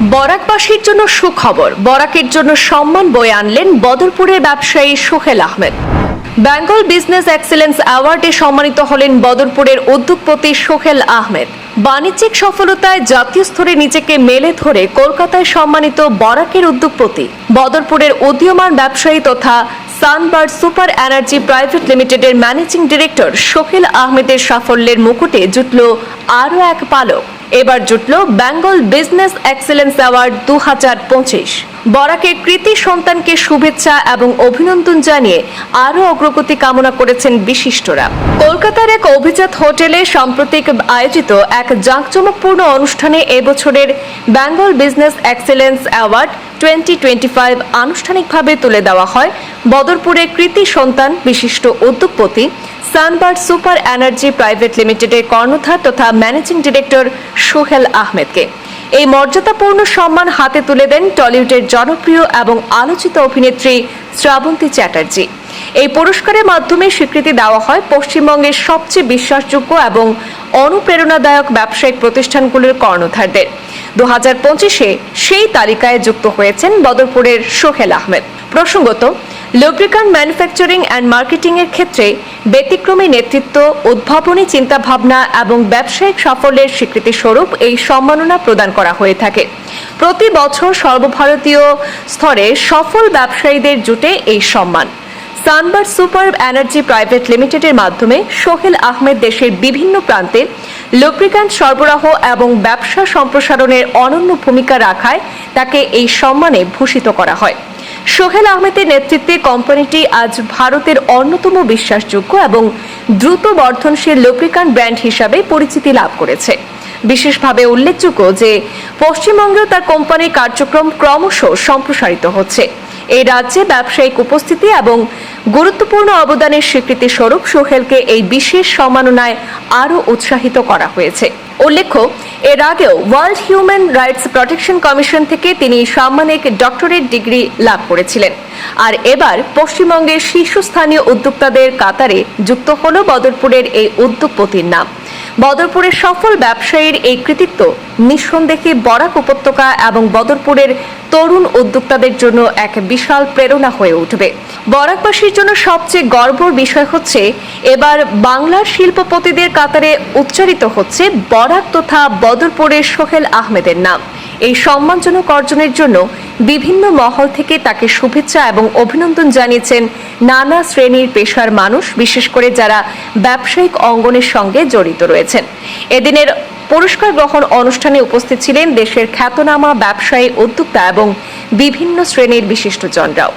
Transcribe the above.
বরাকবাসীর জন্য সুখবর। বরাকের জন্য সম্মান বয়ে আনলেন বদরপুরের ব্যবসায়ী সোহেল আহমেদ। বেঙ্গল বিজনেস এক্সেলেন্স অ্যাওয়ার্ডে সম্মানিত হলেন বদরপুরের উদ্যোগপতি সোহেল আহমেদ। বাণিজ্যিক সফলতায় জাতীয় স্তরে নিজেকে মেলে ধরে কলকাতায় সম্মানিত বরাকের উদ্যোগপতি। বদরপুরের উদীয়মান ব্যবসায়ী তথা সানবার্ড সুপার এনার্জি প্রাইভেট লিমিটেডের ম্যানেজিং ডিরেক্টর সোহেল আহমেদের সাফল্যের মুকুটে জুটল আরও এক পালক। এবার জুটল বেঙ্গল বিজনেস এক্সেলেন্স অ্যাওয়ার্ড দু হাজার পঁচিশ। বরাকের কৃতি সন্তানকে শুভেচ্ছা এবং অভিনন্দন জানিয়ে আরও অগ্রগতি কামনা করেছেন বিশিষ্টরা। কলকাতার এক অভিজাত হোটেলে সাম্প্রতিক আয়োজিত এক জাঁকজমকপূর্ণ অনুষ্ঠানে এবছরের Bengal business excellence award twenty twenty five আনুষ্ঠানিকভাবে তুলে দেওয়া হয়। বদরপুরের কৃতি সন্তান, বিশিষ্ট উদ্যোগপতি সানবার্ড সুপার এনার্জি প্রাইভেট লিমিটেডের কর্ণধার তথা ম্যানেজিং ডিরেক্টর সোহেল আহমেদকে। এই মর্যাদাপূর্ণ সম্মান হাতে তুলে দেন টলিউডের জনপ্রিয় এবং আলোচিত অভিনেত্রী শ্রাবন্তী চ্যাটার্জি। এই পুরস্কারের মাধ্যমে স্বীকৃতি দেওয়া হয় পশ্চিমবঙ্গের সবচেয়ে বিশ্বাসযোগ্য এবং অনুপ্রেরণাদায়ক ব্যবসায়িক প্রতিষ্ঠানগুলোর কর্ণধারদের। দু হাজার পঁচিশে সেই তালিকায় যুক্ত হয়েছেন বদরপুরের সোহেল আহমেদ। প্রসঙ্গত লুব্রিকান্ট ম্যানুফ্যাকচারিং অ্যান্ড মার্কেটিংয়ের ক্ষেত্রে ব্যতিক্রমী নেতৃত্ব, উদ্ভাবনী চিন্তাভাবনা এবং ব্যবসায়িক সাফল্যের স্বীকৃতিস্বরূপ এই সম্মাননা প্রদান করা হয়ে থাকে। প্রতি বছর সর্বভারতীয় স্তরে সফল ব্যবসায়ীদের জুটে এই সম্মান। সানবার সুপার এনার্জি প্রাইভেট লিমিটেডের মাধ্যমে সোহেল আহমেদ দেশের বিভিন্ন প্রান্তে লুব্রিক্যান্ট সরবরাহ এবং ব্যবসা সম্প্রসারণের অনন্য ভূমিকা রাখায় তাকে এই সম্মানে ভূষিত করা হয়। সোহেল আহমেদের নেতৃত্বে কোম্পানিটি আজ ভারতের অন্যতম বিশ্বাসযোগ্য এবং দ্রুত বর্ধনশীল লোপ্রিকান ব্র্যান্ড হিসাবে পরিচিতি লাভ করেছে। বিশেষভাবে উল্লেখযোগ্য যে পশ্চিমবঙ্গেও তার কোম্পানির কার্যক্রম ক্রমশ সম্প্রসারিত হচ্ছে। এই রাজ্যে ব্যবসায়িক উপস্থিতি এবং গুরুত্বপূর্ণ অবদানের স্বীকৃতি স্বরূপ সোহেলকে এই বিশেষ সম্মাননায় আরও উৎসাহিত করা হয়েছে। উল্লেখ্য, এর আগেও world human rights protection commission থেকে তিনি সাম্মানিক ডক্টরেট ডিগ্রি লাভ করেছিলেন। আর এবার পশ্চিমবঙ্গের শীর্ষস্থানীয় উদ্যোক্তাদের কাতারে যুক্ত হল বদরপুরের এই উদ্যোগপতির নাম। বদরপুরের সফল ব্যবসায়ীর এই কৃতিত্ব, নিঃসন্দেহে বরাক উপত্যকা এবং বদরপুরের তরুণ উদ্যোক্তাদের জন্য এক বিশাল প্রেরণা হয়ে উঠবে। বরাকবাসীর জন্য সবচেয়ে গর্বর বিষয় হচ্ছে, এবার বাংলার শিল্পপতিদের কাতারে উচ্চারিত হচ্ছে বরাক তথা বদরপুরের সোহেল আহমেদের নাম। এই সম্মানজনক অর্জনের জন্য বিভিন্ন মহল থেকে তাকে শুভেচ্ছা এবং অভিনন্দন জানিয়েছেন নানা শ্রেণির পেশার মানুষ, বিশেষ করে যারা ব্যবসায়িক অঙ্গনের সঙ্গে জড়িত রয়েছেন। এদিনের পুরস্কার গ্রহণ অনুষ্ঠানে উপস্থিত ছিলেন দেশের খ্যাতনামা ব্যবসায়ী উদ্যোক্তা এবং বিভিন্ন শ্রেণির বিশিষ্টজনরাও।